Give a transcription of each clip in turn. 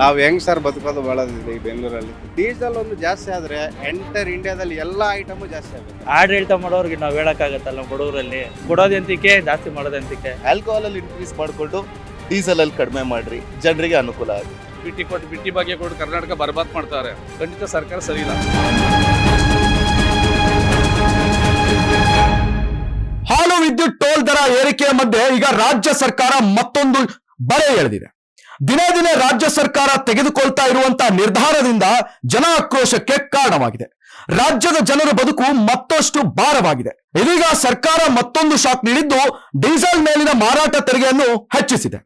ನಾವು ಹೆಂಗ್ ಸರ್ ಬದುಕೋದು ಬಳದಿದೆ ಈ ಬೆಂಗಳೂರಲ್ಲಿ? ಡೀಸೆಲ್ ಒಂದು ಜಾಸ್ತಿ ಆದ್ರೆ ಎಂಟರ್ ಇಂಡಿಯಾದಲ್ಲಿ ಎಲ್ಲಾ ಐಟಮು ಜಾಸ್ತಿ ಆಗುತ್ತೆ. ಆಡಳಿತ ಮಾಡೋರಿಗೆ ನಾವು ಹೇಳೋಕ್ಕಾಗತ್ತಲ್ಲ ಬಡವರಲ್ಲಿ? ಕೊಡೋದಂತಿಕೆ ಜಾಸ್ತಿ ಮಾಡೋದಂತಿಕೆ. ಆಲ್ಕೋಹಾಲ್ ಅಲ್ಲಿ ಇನ್ಕ್ರೀಸ್ ಮಾಡಿಕೊಂಡು ಡೀಸೆಲಲ್ಲಿ ಕಡಿಮೆ ಮಾಡ್ರಿ. ಜನರಿಗೆ ಅನುಕೂಲ ಆಗುತ್ತೆ ಬಿಟ್ಟಿ ಕೊಟ್ಟು ಬಿಟ್ಟಿ ಬಗ್ಗೆ ಕೊಟ್ಟು ಕರ್ನಾಟಕ ಬರ್ಬಾದ್ ಮಾಡ್ತಾರೆ. ಖಂಡಿತ ಸರ್ಕಾರ ಸರಿ ಇಲ್ಲ. ಹಾಲು ವಿದ್ಯುತ್ ಟೋಲ್ ದರ ಏರಿಕೆಯ ಮಧ್ಯೆ ಈಗ ರಾಜ್ಯ ಸರ್ಕಾರ ಮತ್ತೊಂದು ಬರೆ ಎಳೆದಿದೆ. ದಿನೇ ದಿನೇ ರಾಜ್ಯ ಸರ್ಕಾರ ತೆಗೆದುಕೊಳ್ತಾ ಇರುವಂತಹ ನಿರ್ಧಾರದಿಂದ ಜನ ಆಕ್ರೋಶಕ್ಕೆ ಕಾರಣವಾಗಿದೆ. ರಾಜ್ಯದ ಜನರ ಬದುಕು ಮತ್ತಷ್ಟು ಭಾರವಾಗಿದೆ. ಇದೀಗ ಸರ್ಕಾರ ಮತ್ತೊಂದು ಶಾಕ್ ನೀಡಿದ್ದು ಡೀಸೆಲ್ ಮೇಲಿನ ಮಾರಾಟ ತೆರಿಗೆಯನ್ನು ಹೆಚ್ಚಿಸಿದೆ.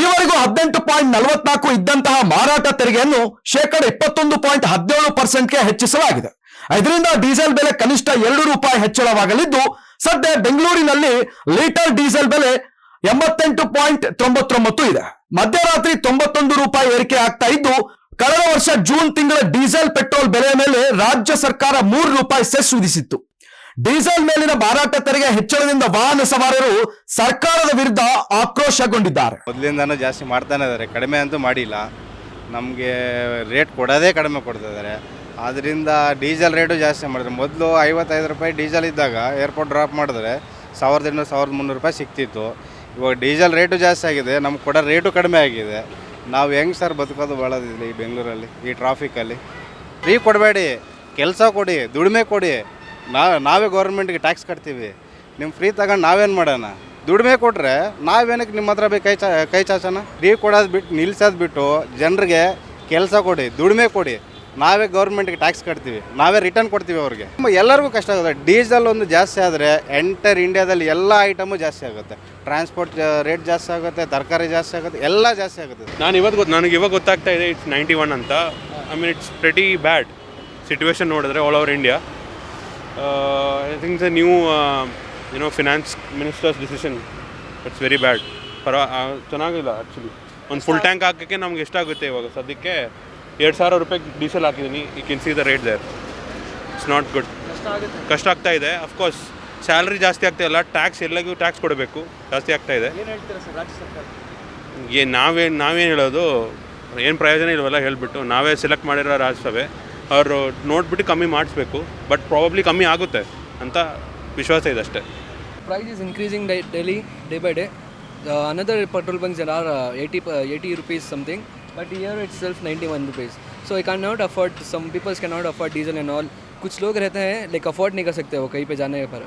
ಈವರೆಗೂ ಹದಿನೆಂಟು ಪಾಯಿಂಟ್ ನಲವತ್ನಾಲ್ಕು ಇದ್ದಂತಹ ಮಾರಾಟ ತೆರಿಗೆಯನ್ನು ಶೇಕಡ ಇಪ್ಪತ್ತೊಂದು ಪಾಯಿಂಟ್ ಹದಿನೇಳು ಪರ್ಸೆಂಟ್ಗೆ ಹೆಚ್ಚಿಸಲಾಗಿದೆ. ಇದರಿಂದ ಡೀಸೆಲ್ ಬೆಲೆ ಕನಿಷ್ಠ ಎರಡು ರೂಪಾಯಿ ಹೆಚ್ಚಳವಾಗಲಿದ್ದು, ಸದ್ಯ ಬೆಂಗಳೂರಿನಲ್ಲಿ ಲೀಟರ್ ಡೀಸೆಲ್ ಬೆಲೆ ಎಂಬತ್ತೆಂಟು ಪಾಯಿಂಟ್ ತೊಂಬತ್ತೊಂಬತ್ತು ಇದೆ. ಮಧ್ಯರಾತ್ರಿ ತೊಂಬತ್ತೊಂದು ರೂಪಾಯಿ ಏರಿಕೆ ಆಗ್ತಾ ಇದ್ದು, ಕಳೆದ ವರ್ಷ ಜೂನ್ ತಿಂಗಳ ಡೀಸೆಲ್ ಪೆಟ್ರೋಲ್ ಬೆಲೆ ಮೇಲೆ ರಾಜ್ಯ ಸರ್ಕಾರ ಮೂರು ರೂಪಾಯಿ ಸೆಸ್ ವಿಧಿಸಿತ್ತು. ಡೀಸೆಲ್ ಮೇಲಿನ ಮಾರಾಟ ತೆರಿಗೆ ಹೆಚ್ಚಳದಿಂದ ವಾಹನ ಸವಾರರು ಸರ್ಕಾರದ ವಿರುದ್ಧ ಆಕ್ರೋಶಗೊಂಡಿದ್ದಾರೆ. ಮೊದಲಿಂದನೂ ಜಾಸ್ತಿ ಮಾಡ್ತಾನೆ ಇದ್ದಾರೆ. ಕಡಿಮೆ ಅಂತೂ ಮಾಡಿಲ್ಲ. ನಮಗೆ ರೇಟ್ ಕೊಡೋದೇ ಕಡಿಮೆ ಕೊಡ್ತಾ ಇದ್ದಾರೆ. ಆದ್ದರಿಂದ ಡೀಸೆಲ್ ರೇಟು ಜಾಸ್ತಿ ಮಾಡಿದ್ರು. ಮೊದಲು ಐವತ್ತೈದು ರೂಪಾಯಿ ಡೀಸೆಲ್ ಇದ್ದಾಗ ಏರ್ಪೋರ್ಟ್ ಡ್ರಾಪ್ ಮಾಡಿದ್ರೆ ಸಾವಿರದ ಇನ್ನೂರು, ಸಾವಿರದ ಮುನ್ನೂರು ರೂಪಾಯಿ ಸಿಗ್ತಿತ್ತು. ಇವಾಗ ಡೀಸೆಲ್ ರೇಟು ಜಾಸ್ತಿ ಆಗಿದೆ, ನಮ್ಗೆ ಕೊಡೋ ರೇಟು ಕಡಿಮೆ ಆಗಿದೆ. ನಾವು ಹೆಂಗೆ ಸರ್ ಬದುಕೋದು ಬಾಳೋದಿಲ್ಲ ಈ ಬೆಂಗಳೂರಲ್ಲಿ, ಈ ಟ್ರಾಫಿಕಲ್ಲಿ? ಫ್ರೀ ಕೊಡಬೇಡಿ, ಕೆಲಸ ಕೊಡಿ, ದುಡಿಮೆ ಕೊಡಿ. ನಾವು ನಾವೇ ಗೌರ್ಮೆಂಟ್ಗೆ ಟ್ಯಾಕ್ಸ್ ಕಟ್ತೀವಿ. ನಿಮ್ಮ ಫ್ರೀ ತಗೊಂಡು ನಾವೇನು ಮಾಡೋಣ? ದುಡಿಮೆ ಕೊಟ್ಟರೆ ನಾವೇನಕ್ಕೆ ನಿಮ್ಮ ಹತ್ರ ಬೇಕು ಕೈ ಚಾ, ಕೈ ಚಾಚೋಣ? ಫ್ರೀ ಕೊಡೋದು ಬಿಟ್ಟು ನಿಲ್ಸೋದು ಬಿಟ್ಟು ಜನರಿಗೆ ಕೆಲಸ ಕೊಡಿ, ದುಡಿಮೆ ಕೊಡಿ. ನಾವೇ ಗೌರ್ಮೆಂಟ್ಗೆ ಟ್ಯಾಕ್ಸ್ ಕಟ್ತೀವಿ ನಾವೇ ರಿಟರ್ನ್ ಕೊಡ್ತೀವಿ ಅವ್ರಿಗೆ. ಎಲ್ಲರಿಗೂ ಕಷ್ಟ ಆಗುತ್ತೆ. ಡೀಸೆಲ್ ಒಂದು ಜಾಸ್ತಿ ಆದರೆ ಎಂಟರ್ ಇಂಡಿಯಾದಲ್ಲಿ ಎಲ್ಲ ಐಟಮು ಜಾಸ್ತಿ ಆಗುತ್ತೆ. ಟ್ರಾನ್ಸ್ಪೋರ್ಟ್ ರೇಟ್ ಜಾಸ್ತಿ ಆಗುತ್ತೆ ತರಕಾರಿ ಜಾಸ್ತಿ ಆಗುತ್ತೆ ಎಲ್ಲ ಜಾಸ್ತಿ ಆಗುತ್ತೆ. ನಾನು ಇವತ್ತು ಗೊತ್ತು ನನಗೆ ಇವಾಗ ಗೊತ್ತಾಗ್ತಾ ಇದೆ ಇಟ್ಸ್ ನೈಂಟಿ ಒನ್ ಅಂತ. I mean it's pretty bad situation ನೋಡಿದ್ರೆ all over India I think the new you know finance minister's decision it's very bad ಪರ ಚೆನ್ನಾಗಿಲ್ಲ ಆ್ಯಕ್ಚುಲಿ ಒಂದು ಫುಲ್ ಟ್ಯಾಂಕ್ ಹಾಕೋಕ್ಕೆ ನಮ್ಗೆ ಎಷ್ಟಾಗುತ್ತೆ ಇವಾಗ? ಸದ್ಯಕ್ಕೆ ಎರಡು ಸಾವಿರ ರೂಪಾಯಿ ಡೀಸೆಲ್ ಹಾಕಿದ್ದೀನಿ ಈ can see the rate there it's not good ಕಷ್ಟ ಆಗ್ತಾ ಇದೆ. ಅಫ್ಕೋರ್ಸ್ ಸ್ಯಾಲ್ರಿ ಜಾಸ್ತಿ ಆಗ್ತಾ ಇಲ್ಲ. ಟ್ಯಾಕ್ಸ್ ಎಲ್ಲರಿಗೂ ಟ್ಯಾಕ್ಸ್ ಕೊಡಬೇಕು. ಜಾಸ್ತಿ ಆಗ್ತಾ ಇದೆ. ಏನು ನಾವೇನು ನಾವೇನು ಹೇಳೋದು ಏನು ಪ್ರಯೋಜನ ಇಲ್ವಲ್ಲ ಹೇಳಿಬಿಟ್ಟು ನಾವೇ ಸೆಲೆಕ್ಟ್ ಮಾಡಿರೋ ರಾಜ್ಯಸಭೆ. ಅವರು ನೋಡ್ಬಿಟ್ಟು ಕಮ್ಮಿ ಮಾಡಿಸ್ಬೇಕು ಬಟ್ ಪ್ರಾಬಬ್ಲಿ ಕಮ್ಮಿ ಆಗುತ್ತೆ ಅಂತ ವಿಶ್ವಾಸ ಇದೆ ಅಷ್ಟೇ. Price is increasing dye daily day by day another another petrol bunks there eighty rupees 80, uh, 80 rupees something, but here itself 91 rupees. So I cannot afford. Some people cannot afford diesel and all. कुछ लोग रहते हैं like afford नहीं कर सकते वो कहीं पे जाने पर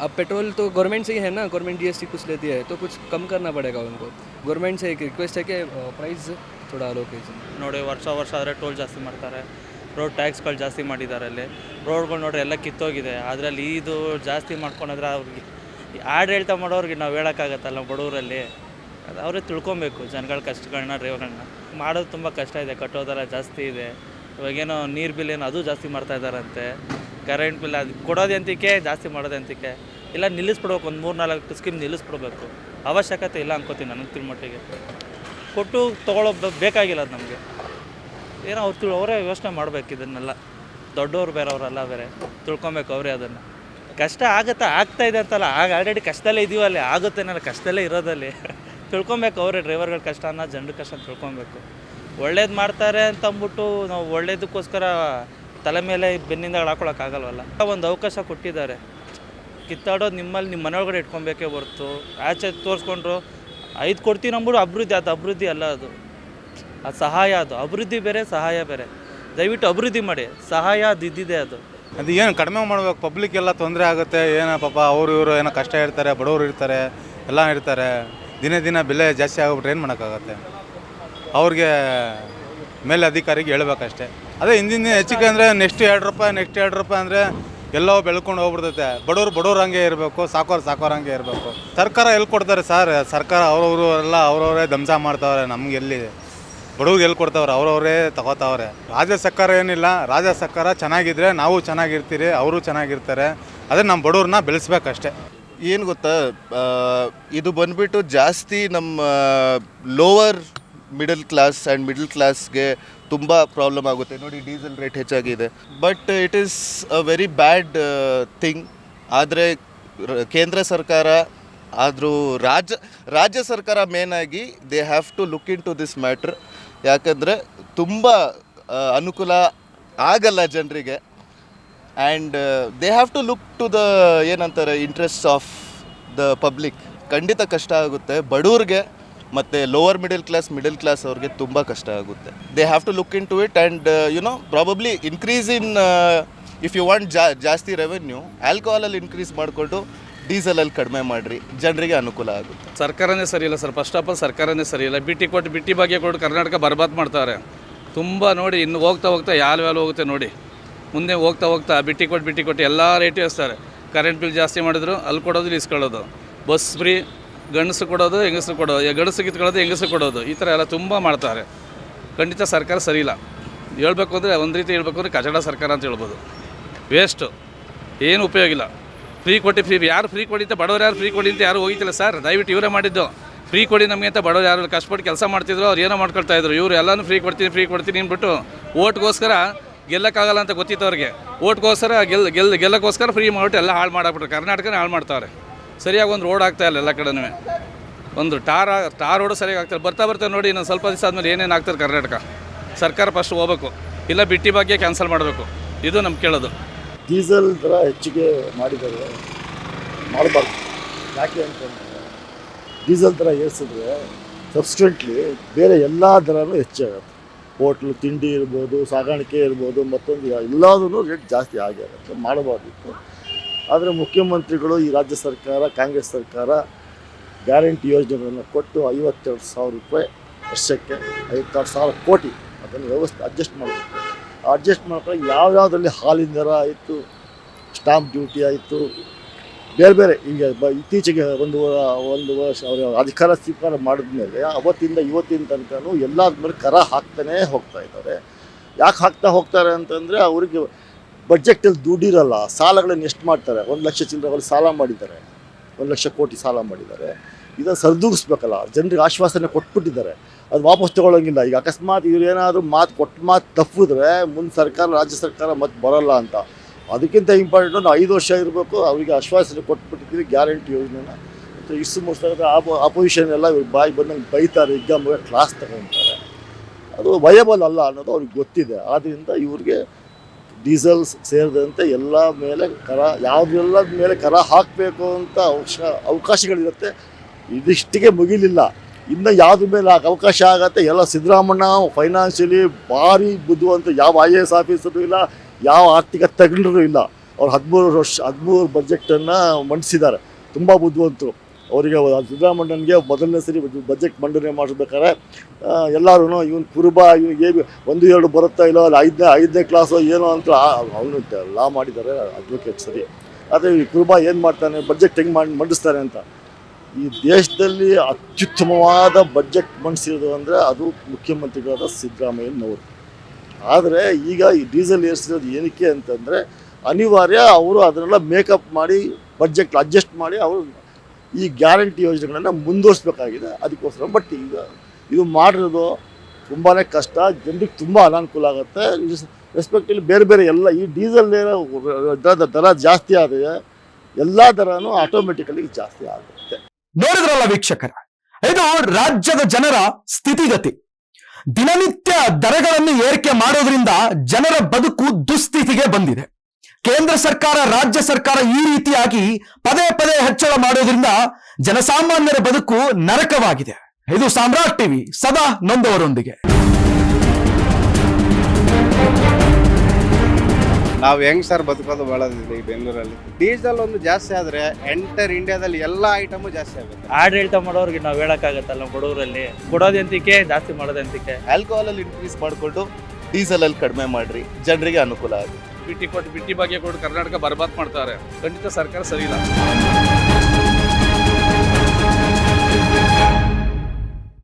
अब पेट्रोल तो गवर्नमेंट से ही है ना गवर्नमेंट जीएसटी कुछ लेती है तो कुछ कम करना पड़ेगा उनको गवर्नमेंट से एक रिक्वेस्ट है कि प्राइस थोड़ा अलोकेशन ನೋಡಿ ವರ್ಷ ವರ್ಷ ಆದರೆ ಟೋಲ್ ಜಾಸ್ತಿ ಮಾಡ್ತಾರೆ ರೋಡ್ ಟ್ಯಾಕ್ಸ್ಗಳು ಜಾಸ್ತಿ ಮಾಡಿದ್ದಾರೆ ಅಲ್ಲಿ ರೋಡ್ಗಳು ನೋಡ್ರಿ ಎಲ್ಲ ಕಿತ್ತೋಗಿದೆ ಅದರಲ್ಲಿ ಇದು ಜಾಸ್ತಿ ಮಾಡ್ಕೊಂಡ್ರೆ ಅವ್ರಿಗೆ ಈ ಆಡಳಿತ ಮಾಡೋರಿಗೆ ನಾವು ಹೇಳೋಕ್ಕಾಗತ್ತಲ್ಲ ಬಡವರಲ್ಲಿ ಅದು ಅವರೇ ತಿಳ್ಕೊಬೇಕು ಜನಗಳ ಕಷ್ಟಗಳನ್ನ, ರೇವಗಳನ್ನ. ಮಾಡೋದು ತುಂಬ ಕಷ್ಟ ಇದೆ ಕಟ್ಟೋದೆಲ್ಲ ಜಾಸ್ತಿ ಇದೆ. ಇವಾಗೇನೋ ನೀರು ಬಿಲ್ ಏನೋ ಅದು ಜಾಸ್ತಿ ಮಾಡ್ತಾ ಇದ್ದಾರಂತೆ. ಕರೆಂಟ್ ಬಿಲ್ ಅದು ಕೊಡೋದೆಂತಿಕೆ ಜಾಸ್ತಿ ಮಾಡೋದೆಂತಿಕೆ ಇಲ್ಲ ನಿಲ್ಲಿಸ್ಬಿಡ್ಬೇಕು, ಒಂದು ಮೂರು ನಾಲ್ಕು ಸ್ಕೀಮ್ ನಿಲ್ಲಿಸ್ಬಿಡ್ಬೇಕು. ಅವಶ್ಯಕತೆ ಇಲ್ಲ ಅನ್ಕೋತೀನಿ ನನಗೆ ತಿಳ್ಮಟ್ಟಿಗೆ ಕೊಟ್ಟು ತೊಗೊಳ್ಳೋ ಬೇಕಾಗಿಲ್ಲ ಅದು ನಮಗೆ. ಏನೋ ಅವ್ರು ತಿಳ್, ಅವರೇ ಯೋಚನೆ ಮಾಡಬೇಕು ಇದನ್ನೆಲ್ಲ. ದೊಡ್ಡವ್ರು ಬೇರೆ, ಅವರೆಲ್ಲ ಬೇರೆ. ತಿಳ್ಕೊಬೇಕು ಅವರೇ ಅದನ್ನು. ಕಷ್ಟ ಆಗುತ್ತಾ, ಆಗ್ತಾ ಇದೆ ಅಂತಲ್ಲ, ಆಗ ಆಲ್ರೆಡಿ ಕಷ್ಟದಲ್ಲೇ ಇದೀವಲ್ಲಿ, ಆಗುತ್ತೆ ನಾನು ಕಷ್ಟದಲ್ಲೇ ಇರೋದಲ್ಲಿ. ತಿಳ್ಕೊಬೇಕು ಅವರೇ, ಡ್ರೈವರ್ಗಳ ಕಷ್ಟನ ಜನರ ಕಷ್ಟ ತಿಳ್ಕೊಬೇಕು. ಒಳ್ಳೇದು ಮಾಡ್ತಾರೆ ಅಂತ ಅಂದ್ಬಿಟ್ಟು ನಾವು ಒಳ್ಳೇದಕ್ಕೋಸ್ಕರ ತಲೆ ಮೇಲೆ ಬೆನ್ನಿಂದ ಹಾಕೊಳಕ್ಕಾಗಲ್ವಲ್ಲ ಒಂದು ಅವಕಾಶ ಕೊಟ್ಟಿದ್ದಾರೆ. ಕಿತ್ತಾಡೋದು ನಿಮ್ಮಲ್ಲಿ ನಿಮ್ಮ ಮನೆಯೊಳಗಡೆ ಇಟ್ಕೊಬೇಕೇ ಹೊರ್ತು. ಆಚೆ ತೋರಿಸ್ಕೊಂಡ್ರು, ಐದು ಕೊಡ್ತೀನಿ ಅಂದ್ಬಿಟ್ಟು ಅಭಿವೃದ್ಧಿ ಅದು, ಅಭಿವೃದ್ಧಿ ಅಲ್ಲ ಅದು. ಅದು ಸಹಾಯ ಅದು. ಅಭಿವೃದ್ಧಿ ಬೇರೆ, ಸಹಾಯ ಬೇರೆ. ದಯವಿಟ್ಟು ಅಭಿವೃದ್ಧಿ ಮಾಡಿ. ಸಹಾಯ ಅದು ಇದ್ದಿದೆ ಅದು. ಅದು ಏನು ಕಡಿಮೆ ಮಾಡ್ಬೇಕು. ಪಬ್ಲಿಕ್ ಎಲ್ಲ ತೊಂದರೆ ಆಗುತ್ತೆ. ಏನೋ ಪಾಪ, ಅವರು ಇವರು ಏನೋ ಕಷ್ಟ ಇರ್ತಾರೆ ಬಡವರು ಇರ್ತಾರೆ, ಎಲ್ಲ ಇರ್ತಾರೆ. ದಿನೇ ದಿನ ಬೆಲೆ ಜಾಸ್ತಿ ಆಗಿಬಿಟ್ರೆ ಏನು ಮಾಡೋಕ್ಕಾಗತ್ತೆ? ಅವ್ರಿಗೆ ಮೇಲೆ ಅಧಿಕಾರಿಗೆ ಹೇಳ್ಬೇಕಷ್ಟೇ. ಅದೇ ಹಿಂದಿನ ದಿನ ಹೆಚ್ಚಿಗೆ ಅಂದರೆ ನೆಕ್ಸ್ಟ್ ಎರಡು ರೂಪಾಯಿ ನೆಕ್ಸ್ಟ್ ಎರಡು ರೂಪಾಯಿ ಅಂದರೆ ಎಲ್ಲೋ ಬೆಳ್ಕೊಂಡು ಹೋಗ್ಬಿಡ್ತೈತೆ. ಬಡವರು ಬಡವ್ರು ಹಂಗೆ ಇರಬೇಕು, ಸಾಕೋರು ಸಾಕೋರು ಹಂಗೆ ಇರಬೇಕು. ಸರ್ಕಾರ ಎಲ್ಲಿ ಕೊಡ್ತಾರೆ ಸರ್? ಸರ್ಕಾರ ಅವ್ರವರು ಎಲ್ಲ ಅವ್ರವರೇ ದಂಸ ಮಾಡ್ತಾವ್ರೆ ನಮ್ಗೆ ಎಲ್ಲಿ? ಬಡವ್ರಿಗೆ ಎಲ್ಲಿ ಕೊಡ್ತಾವ್ರೆ? ಅವ್ರವರೇ ತಗೋತಾವ್ರೆ. ರಾಜ್ಯ ಸರ್ಕಾರ ಏನಿಲ್ಲ, ರಾಜ್ಯ ಸರ್ಕಾರ ಚೆನ್ನಾಗಿದ್ರೆ ನಾವು ಚೆನ್ನಾಗಿರ್ತೀರಿ, ಅವರು ಚೆನ್ನಾಗಿರ್ತಾರೆ. ಅದೇ ನಮ್ಮ ಬಡವ್ರನ್ನ ಬೆಳೆಸ್ಬೇಕಷ್ಟೇ. ಏನು ಗೊತ್ತಾ? ಇದು ಬಂದ್ಬಿಟ್ಟು ಜಾಸ್ತಿ ನಮ್ಮ lower middle class and middle ಕ್ಲಾಸ್ಗೆ ತುಂಬ ಪ್ರಾಬ್ಲಮ್ ಆಗುತ್ತೆ. ನೋಡಿ ಡೀಸೆಲ್ ರೇಟ್ ಹೆಚ್ಚಾಗಿದೆ. But it is a very bad thing ಆದರೆ ಕೇಂದ್ರ ಸರ್ಕಾರ ಆದರೂ ರಾಜ್ಯ ರಾಜ್ಯ ಸರ್ಕಾರ ಮೇನಾಗಿ they have to look into this matter ಯಾಕಂದರೆ ತುಂಬ ಅನುಕೂಲ ಆಗಲ್ಲ ಜನರಿಗೆ. And they have to look to the ಏನಂತಾರೆ ಇಂಟ್ರೆಸ್ಟ್ ಆಫ್ ದ ಪಬ್ಲಿಕ್ ಖಂಡಿತ ಕಷ್ಟ ಆಗುತ್ತೆ. ಬಡವ್ರಿಗೆ ಮತ್ತು lower middle class middle class ಅವ್ರಿಗೆ ತುಂಬ ಕಷ್ಟ ಆಗುತ್ತೆ. They have to look into it and you know probably increase in if you want ಜಾ ಜಾಸ್ತಿ ರೆವೆನ್ಯೂ ಆಲ್ಕೋಹಾಲಲ್ಲಿ ಇನ್ಕ್ರೀಸ್ ಮಾಡಿಕೊಂಡು ಡೀಸೆಲಲ್ಲಿ ಕಡಿಮೆ ಮಾಡಿರಿ. ಜನರಿಗೆ ಅನುಕೂಲ ಆಗುತ್ತೆ. ಸರ್ಕಾರನೇ ಸರಿ ಇಲ್ಲ ಸರ್. ಫಸ್ಟ್ ಆಫ್ ಆಲ್ ಸರ್ಕಾರನೇ ಸರಿ ಇಲ್ಲ. ಬಿಟ್ಟಿ ಕೊಟ್ಟು, ಬಿಟ್ಟಿ ಬಗ್ಗೆ ಕೊಟ್ಟು ಕರ್ನಾಟಕ ಬರ್ಬಾದ್ ಮಾಡ್ತಾರೆ. ತುಂಬ ನೋಡಿ, ಇನ್ನು ಹೋಗ್ತಾ ಹೋಗ್ತಾ ಯಾವ್ಯಾವ ಹೋಗುತ್ತೆ ನೋಡಿ. ಮುಂದೆ ಹೋಗ್ತಾ ಹೋಗ್ತಾ ಬಿಟ್ಟಿ ಕೊಟ್ಟು ಬಿಟ್ಟಿ ಕೊಟ್ಟು ಎಲ್ಲ ರೇಟು ಇಸ್ತಾರೆ ಕರೆಂಟ್ ಬಿಲ್ ಜಾಸ್ತಿ ಮಾಡಿದ್ರು ಅಲ್ಲಿ ಕೊಡೋದು ಇಸ್ಕೊಳ್ಳೋದು. ಬಸ್ ಫ್ರೀ ಗಂಡಸು ಕೊಡೋದು ಹೆಂಗಸು ಕೊಡೋದು. ಗಂಡಸು ಕಿತ್ಕೊಳ್ಳೋದು ಹೆಂಗಸು ಕೊಡೋದು. ಈ ಥರ ಎಲ್ಲ ತುಂಬ ಮಾಡ್ತಾರೆ. ಖಂಡಿತ ಸರ್ಕಾರ ಸರಿಯಿಲ್ಲ ಹೇಳಬೇಕು ಅಂದರೆ ಒಂದು ರೀತಿ ಹೇಳಬೇಕು ಅಂದರೆ ಕಚಡ ಸರ್ಕಾರ ಅಂತ ಹೇಳ್ಬೋದು. ವೇಸ್ಟು ಏನು ಉಪಯೋಗ ಇಲ್ಲ. ಫ್ರೀ ಕೊಟ್ಟು ಫ್ರೀ ಯಾರು ಫ್ರೀ ಕೊಡಿ ಅಂತ, ಬಡವ್ರು ಯಾರು ಫ್ರೀ ಕೊಡಿ ಅಂತ ಯಾರು ಹೋಗಿತ್ತಿಲ್ಲ ಸರ್ ದಯವಿಟ್ಟು ಇವರೇ ಮಾಡಿದ್ದು. ಫ್ರೀ ಕೊಡಿ ನಮಗೆ ಅಂತ ಬಡವರು ಯಾರು ಕಷ್ಟಪಟ್ಟು ಕೆಲಸ ಮಾಡ್ತಿದ್ರು, ಅವ್ರು ಏನೋ ಮಾಡ್ಕೊಳ್ತಾ ಇದ್ರು. ಇವರು ಎಲ್ಲನೂ ಫ್ರೀ ಕೊಡ್ತೀನಿ ಫ್ರೀ ಕೊಡ್ತೀನಿ ಅಂದ್ಬಿಟ್ಟು ಓಟ್ಗೋಸ್ಕರ ಗೆಲ್ಲಕ್ಕಾಗಲ್ಲ ಅಂತ ಗೊತ್ತಿತ್ತು ಅವ್ರಿಗೆ. ಓಟ್ಗೋಸ್ಕರ ಗೆಲ್ ಗೆಲ್, ಗೆಲ್ಲಕ್ಕೋಸ್ಕರ ಫ್ರೀ ಮಾಡಿಬಿಟ್ಟು ಎಲ್ಲ ಹಾಳು ಮಾಡಾಕ್ಬಿಟ್ರು ಕರ್ನಾಟಕನೇ ಹಾಳು ಮಾಡ್ತಾವ್ರೆ. ಸರಿಯಾಗಿ ಒಂದು ರೋಡ್ ಆಗ್ತಾ ಇಲ್ಲ ಎಲ್ಲ ಕಡೆನೂ. ಒಂದು ಟಾರ್ ಟಾರ್ ರೋಡು ಸರಿಯಾಗಿ ಆಗ್ತಾರೆ ಬರ್ತಾ ಬರ್ತಾ ನೋಡಿ ಇನ್ನೊಂದು ಸ್ವಲ್ಪ ದಿವಸ ಆದಮೇಲೆ ಏನೇನು ಆಗ್ತಾರೆ ಕರ್ನಾಟಕ. ಸರ್ಕಾರ ಫಸ್ಟ್ ಹೋಗ್ಬೇಕು. ಇಲ್ಲ ಬಿಟ್ಟಿ ಬಗ್ಗೆ ಕ್ಯಾನ್ಸಲ್ ಮಾಡಬೇಕು. ಇದು ನಮ್ಗೆ ಕೇಳೋದು. ಡೀಸೆಲ್ ದರ ಹೆಚ್ಚಿಗೆ ಮಾಡಿದ್ದಾರೆ. ಮಾಡಬಾರ್ದು. ಯಾಕೆ ಅಂತಂದರೆ ಡೀಸೆಲ್ ದರ ಏರಿಸಿದ್ರೆ ಸಬ್ಸ್ಟೆಂಟ್ಲಿ ಬೇರೆ ಎಲ್ಲ ದರನೂ ಹೆಚ್ಚಾಗುತ್ತೆ. ಹೋಟ್ಲು, ತಿಂಡಿ ಇರ್ಬೋದು, ಸಾಗಾಣಿಕೆ ಇರ್ಬೋದು, ಮತ್ತೊಂದು ಎಲ್ಲದೂ ರೇಟ್ ಜಾಸ್ತಿ ಆಗಿರುತ್ತೆ ಮಾಡಬಾರ್ದಿತ್ತು. ಆದರೆ ಮುಖ್ಯಮಂತ್ರಿಗಳು ಈ ರಾಜ್ಯ ಸರ್ಕಾರ, ಕಾಂಗ್ರೆಸ್ ಸರ್ಕಾರ ಗ್ಯಾರಂಟಿ ಯೋಜನೆಗಳನ್ನು ಕೊಟ್ಟು ಐವತ್ತೆರಡು ಸಾವಿರ ರೂಪಾಯಿ ವರ್ಷಕ್ಕೆ, ಐವತ್ತಾರು ಸಾವಿರ ಕೋಟಿ ಅದನ್ನು ವ್ಯವಸ್ಥೆ ಅಡ್ಜಸ್ಟ್ ಮಾಡಬೇಕು. ಅಡ್ಜಸ್ಟ್ ಮಾಡ್ಕೊಂಡು ಯಾವ್ಯಾವುದರಲ್ಲಿ ಹಾಲಿನ ದರ ಆಯಿತು ಸ್ಟಾಂಪ್ ಡ್ಯೂಟಿ ಆಯಿತು ಬೇರೆ ಬೇರೆ, ಈಗ ಬ, ಇತ್ತೀಚೆಗೆ ಒಂದು ಒಂದು ವರ್ಷ ಅವರು ಅಧಿಕಾರ ಸ್ವೀಕಾರ ಮಾಡಿದ್ಮೇಲೆ ಅವತ್ತಿಂದ ಇವತ್ತಿನ ತನಕನೂ ಎಲ್ಲಾದ ಮೇಲೆ ಕರ ಹಾಕ್ತಾನೇ ಹೋಗ್ತಾ ಇದ್ದಾರೆ. ಯಾಕೆ ಹಾಕ್ತಾ ಹೋಗ್ತಾರೆ ಅಂತಂದರೆ ಅವರಿಗೆ ಬಜೆಟಲ್ಲಿ ದುಡ್ಡಿರಲ್ಲ, ಸಾಲಗಳನ್ನು ಎಷ್ಟು ಮಾಡ್ತಾರೆ? ಒಂದು ಲಕ್ಷ ಚಿಲ್ಲರೆ ಸಾಲ ಮಾಡಿದ್ದಾರೆ. ಒಂದು ಲಕ್ಷ ಕೋಟಿ ಸಾಲ ಮಾಡಿದ್ದಾರೆ. ಇದನ್ನು ಸರಿದೂಗಿಸ್ಬೇಕಲ್ಲ, ಜನರಿಗೆ ಆಶ್ವಾಸನೆ ಕೊಟ್ಬಿಟ್ಟಿದ್ದಾರೆ. ಅದು ವಾಪಸ್ ತಗೊಳ್ಳೋಂಗಿಲ್ಲ. ಈಗ ಅಕಸ್ಮಾತ್ ಇವ್ರು ಏನಾದರೂ ಮಾತು ಕೊಟ್ಟು ಮಾತು ತಪ್ಪಿದ್ರೆ, ಮುಂದೆ ಸರ್ಕಾರ, ರಾಜ್ಯ ಸರ್ಕಾರ ಮತ್ತೆ ಬರೋಲ್ಲ ಅಂತ. ಅದಕ್ಕಿಂತ ಇಂಪಾರ್ಟೆಂಟ್ ನಾವು ಐದು ವರ್ಷ ಇರಬೇಕು, ಅವರಿಗೆ ಆಶ್ವಾಸನೆ ಕೊಟ್ಬಿಟ್ಟಿದ್ದೀವಿ ಗ್ಯಾರಂಟಿ ಯೋಜನೆನ. ಮತ್ತು ಇಷ್ಟು ಮುಗಿಸ್ತಾರೆ ಆಪೋ ಅಪೋಸಿಷನ್ ಎಲ್ಲ ಬಾಯಿ ಬಂದಂಗೆ ಬೈತಾರೆ ಎಕ್ಸಾಮ್ ಕ್ಲಾಸ್ ತಗೊತಾರೆ. ಅದು ವಯಬಲ್ ಅಲ್ಲ ಅನ್ನೋದು ಅವ್ರಿಗೆ ಗೊತ್ತಿದೆ. ಆದ್ದರಿಂದ ಇವ್ರಿಗೆ ಡೀಸೆಲ್ ಸೇರಿದಂತೆ ಎಲ್ಲ ಮೇಲೆ ಕರ, ಯಾವುದೆಲ್ಲ ಮೇಲೆ ಕರ ಹಾಕಬೇಕು ಅಂತ ಅವಶ ಅವಕಾಶಗಳಿರುತ್ತೆ. ಇದಿಷ್ಟಿಗೆ ಮುಗಿಲಿಲ್ಲ. ಇನ್ನು ಯಾವ್ದ್ರ ಮೇಲೆ ಅವಕಾಶ ಆಗತ್ತೆ. ಎಲ್ಲ ಸಿದ್ದರಾಮಣ್ಣ ಫೈನಾನ್ಷಿಯಲಿ ಭಾರಿ ಬುದ್ಧಿವಂತ ಯಾವ ಐ ಎ ಎಸ್ ಆಫೀಸರು ಇಲ್ಲ ಯಾವ ಆರ್ಥಿಕ ತಜ್ಞರು ಇಲ್ಲ. ಅವ್ರು ಹದಿಮೂರು ವರ್ಷ, ಹದಿಮೂರು ಬಜೆಟನ್ನು ಮಂಡಿಸಿದ್ದಾರೆ. ತುಂಬ ಬುದ್ಧಿವಂತರು. ಅವರಿಗೆ ಸಿದ್ದರಾಮಣ್ಣನಿಗೆ ಮೊದಲನೇ ಸರಿ ಬಜೆಟ್ ಮಂಡನೆ ಮಾಡಿಸ್ಬೇಕಾದ್ರೆ ಎಲ್ಲರೂ ಇವನು ಕುರುಬ ಇವನಿಗೆ ಒಂದು, ಎರಡು ಬರುತ್ತಾ ಇಲ್ಲ, ಅಲ್ಲಿ, ಐದನೇ ಐದನೇ ಕ್ಲಾಸು ಏನೋ ಅಂತ ಅವನು ಲಾ ಮಾಡಿದ್ದಾರೆ ಅಡ್ವೊಕೇಟ್ ಸರಿ. ಆದರೆ ಈ ಕುರುಬ ಏನು ಮಾಡ್ತಾನೆ ಬಜೆಟ್ ಹೆಂಗೆ ಮಾಡಿ ಮಂಡಿಸ್ತಾನೆ ಅಂತ. ಈ ದೇಶದಲ್ಲಿ ಅತ್ಯುತ್ತಮವಾದ ಬಜೆಟ್ ಮಂಡಿಸಿರೋದು ಅಂದರೆ ಅದು ಮುಖ್ಯಮಂತ್ರಿಗಳಾದ ಸಿದ್ದರಾಮಯ್ಯನವರು. ಆದರೆ ಈಗ ಈ ಡೀಸೆಲ್ ಏರಿಸಿರೋದು ಏನಕ್ಕೆ ಅಂತಂದರೆ ಅನಿವಾರ್ಯ ಅವರು ಅದನ್ನೆಲ್ಲ ಮೇಕಪ್ ಮಾಡಿ, ಬಜೆಟ್ ಅಡ್ಜಸ್ಟ್ ಮಾಡಿ ಅವರು ಈ ಗ್ಯಾರಂಟಿ ಯೋಜನೆಗಳನ್ನು ಮುಂದುವರಿಸ್ಬೇಕಾಗಿದೆ. ಅದಕ್ಕೋಸ್ಕರ ಬಟ್ ಈಗ ಇದು ಮಾಡಿರೋದು ತುಂಬಾ ಕಷ್ಟ. ಜನರಿಗೆ ತುಂಬ ಅನಾನುಕೂಲ ಆಗುತ್ತೆ. ರೆಸ್ಪೆಕ್ಟಲ್ಲಿ ಬೇರೆ ಬೇರೆ ಎಲ್ಲ ಈ ಡೀಸೆಲ್ ದರ ಜಾಸ್ತಿ ಆದರೆ ಎಲ್ಲ ದರನೂ ಆಟೋಮೆಟಿಕಲಿ ಜಾಸ್ತಿ ಆಗುತ್ತೆ. ನೋಡಿದ್ರಲ್ಲ ವೀಕ್ಷಕರ, ಇದು ರಾಜ್ಯದ ಜನರ ಸ್ಥಿತಿಗತಿ. ದಿನನಿತ್ಯ ದರಗಳನ್ನು ಏರಿಕೆ ಮಾಡೋದ್ರಿಂದ ಜನರ ಬದುಕು ದುಸ್ಥಿತಿಗೆ ಬಂದಿದೆ. ಕೇಂದ್ರ ಸರ್ಕಾರ, ರಾಜ್ಯ ಸರ್ಕಾರ ಈ ರೀತಿಯಾಗಿ ಪದೇ ಪದೇ ಹೆಚ್ಚಳ ಮಾಡೋದ್ರಿಂದ ಜನಸಾಮಾನ್ಯರ ಬದುಕು ನರಕವಾಗಿದೆ. ಇದು ಸಾಮ್ರಾಟ್ ಟಿವಿ, ಸದಾ ನೊಂದವರೊಂದಿಗೆ. ನಾವು ಹೆಂಗ್ ಸರ್ ಬದುಕೋದು ಬಳೋದಿದೆ ಈ ಬೆಂಗಳೂರಲ್ಲಿ. ಡೀಸೆಲ್ ಒಂದು ಜಾಸ್ತಿ ಆದರೆ ಎಂಟರ್ ಇಂಡಿಯಾದಲ್ಲಿ ಎಲ್ಲ ಐಟಮು ಜಾಸ್ತಿ ಆಗುತ್ತೆ. ಆಡಳಿತ ಮಾಡೋರಿಗೆ ನಾವು ಹೇಳೋಕ್ಕಾಗತ್ತಲ್ಲ ಬಡವರಲ್ಲಿ ಕೊಡೋದಂತಿಕೆ ಜಾಸ್ತಿ ಮಾಡೋದೆಂತಿಕೆ. ಆಲ್ಕೋಹಾಲಲ್ಲಿ ಇನ್ಕ್ರೀಸ್ ಮಾಡಿಕೊಂಡು ಡೀಸೆಲಲ್ಲಿ ಕಡಿಮೆ ಮಾಡಿರಿ. ಜನರಿಗೆ ಅನುಕೂಲ ಆಗುತ್ತೆ. ಬಿಟ್ಟಿ ಕೊಟ್ಟು ಬಿಟ್ಟಿ ಬಗ್ಗೆ ಕೊಟ್ಟು ಕರ್ನಾಟಕ ಬರ್ಬಾದ್ ಮಾಡ್ತಾರೆ. ಖಂಡಿತ ಸರ್ಕಾರ ಸರಿ ಇಲ್ಲ.